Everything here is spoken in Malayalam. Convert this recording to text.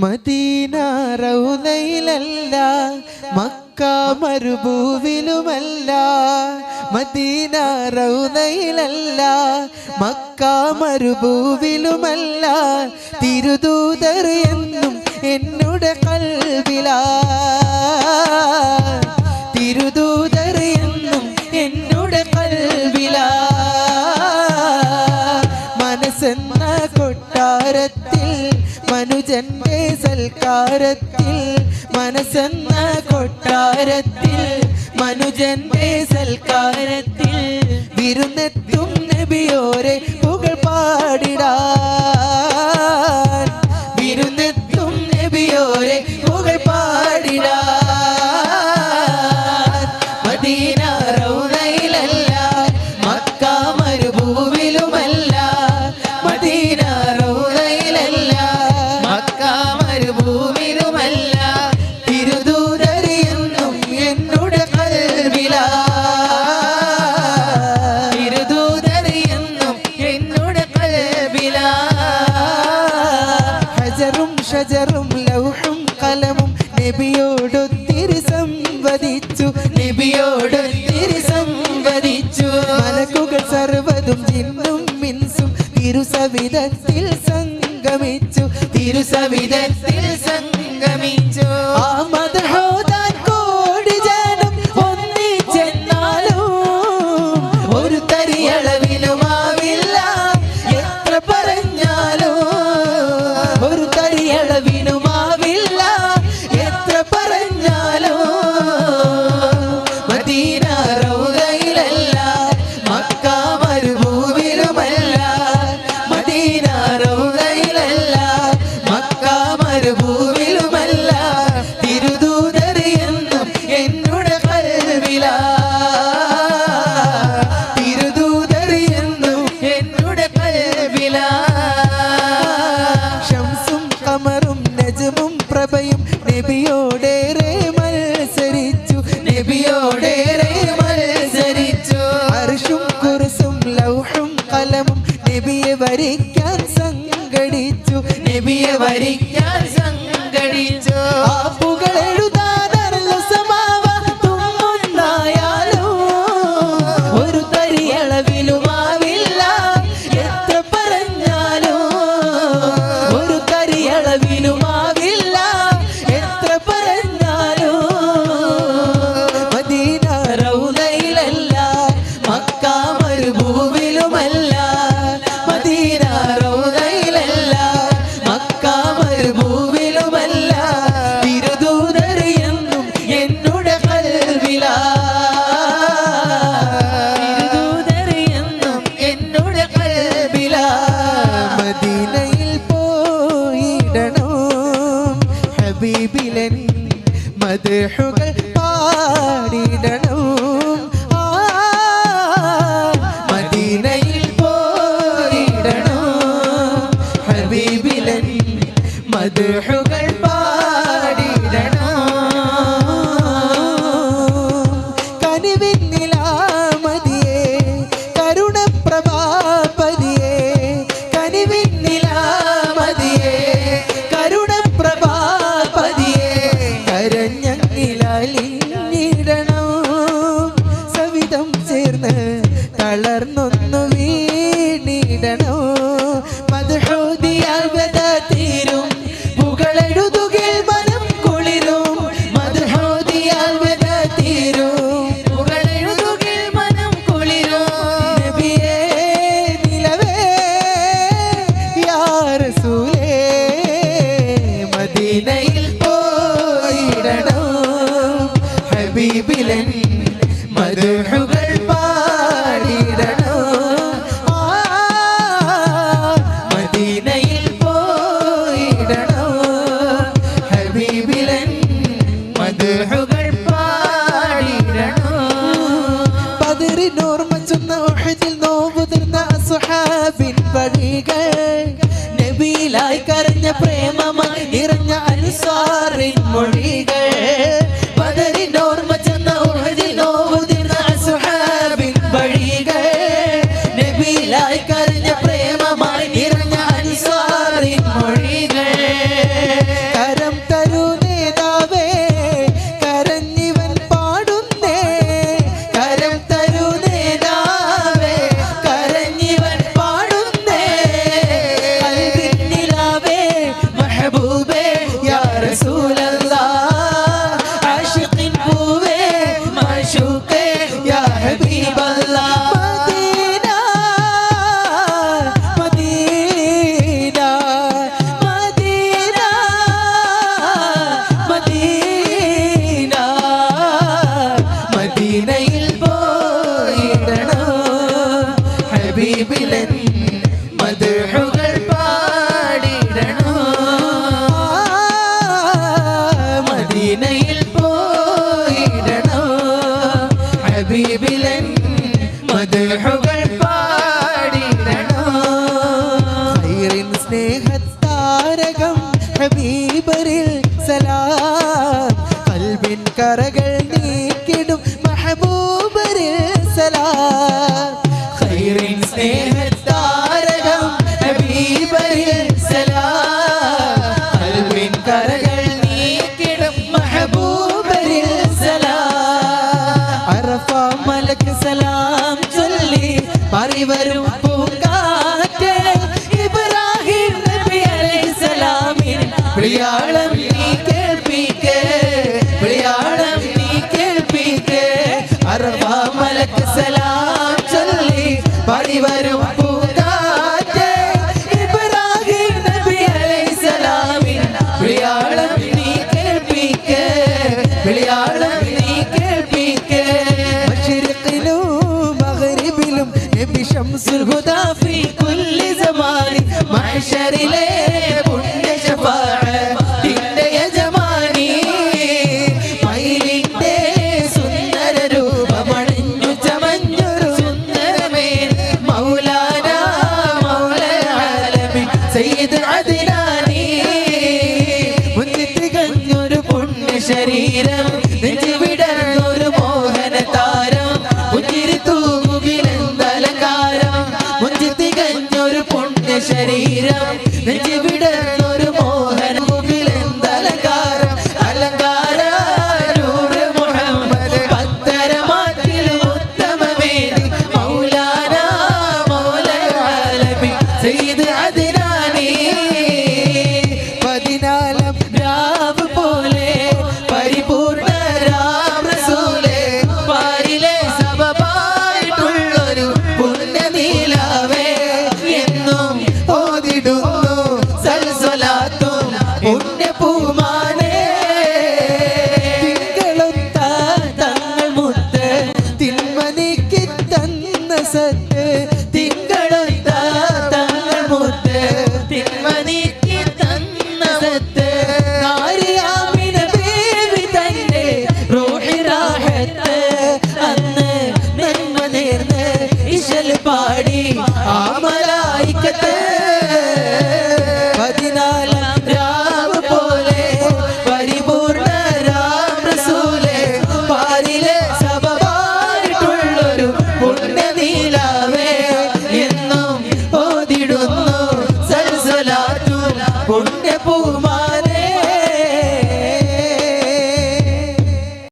മദീന റൗദയിലല്ല മക്ക മരുഭൂവിലുമല്ല. മദീന റൗദയിലല്ല മക്ക മരുഭൂവിലുമല്ല. തിരുദൂതർ എന്നും എന്നുടെ കൽവില. തിരുദൂ അനുജന്റെ സൽക്കാരത്തിൽ മനസ്സെന്ന കൊട്ടാരത്തിൽ മനുജന്റെ സൽക്കാരത്തിൽ വിരുന്നെത്തും നബിയോരെ പുകൾ പാടിടാ വിരുന്നെത്തും നബിയോരെ പുകൾ പാടിടാ സൃഷ്ടിച്ചു മലക്കുകൾ സർവതും ജിന്നും മിൻസും തിരുസവിധത്തിൽ സംഗമിച്ചു. തിരുസവിധത്തിൽ സംഗമിച്ചു. ആ നബിയെ വരിക്കാൻ മധുഹുകൾ പാടിടണം. മദീനയിൽ പോയിടണം ഹബീബിലൻ മധുഹുകൾ പാടിടണം. കനിവിന്നി തളർന്നൊന്നു വീണിടണോ? വഴികൾ നബിയിലായി കരഞ്ഞ പ്രേമമായി നിറഞ്ഞ അനുസാറിൻ മൊഴികൾ. ബദറിനോർ മദീനയിൽ പോയിടണോ? ഹബീബിലൻ മധുഹുകൾ പാടിടണോ? ഹൈറിൻ സ്നേഹത്താരകം ഹബീബറിൽ സലാം. കൽബിൻ കറകൾ നീ മലക്ക് സലാം ചൊല്ലി പറിവരും പൂക്കാറ്റേ ഇബ്രാഹിം നബി അലൈഹി സലാമിൻ പ്രിയാളം നീ കേൾപ്പിക്കേ പ്രിയാളം നീ കേൾപ്പിക്കേ. അറബ മലക്ക് സലാം بشمس الهدى في كل زمان محشر ليل ശരീരം നെഞ്ചിവിടുന്ന പുണ്യപൂമാ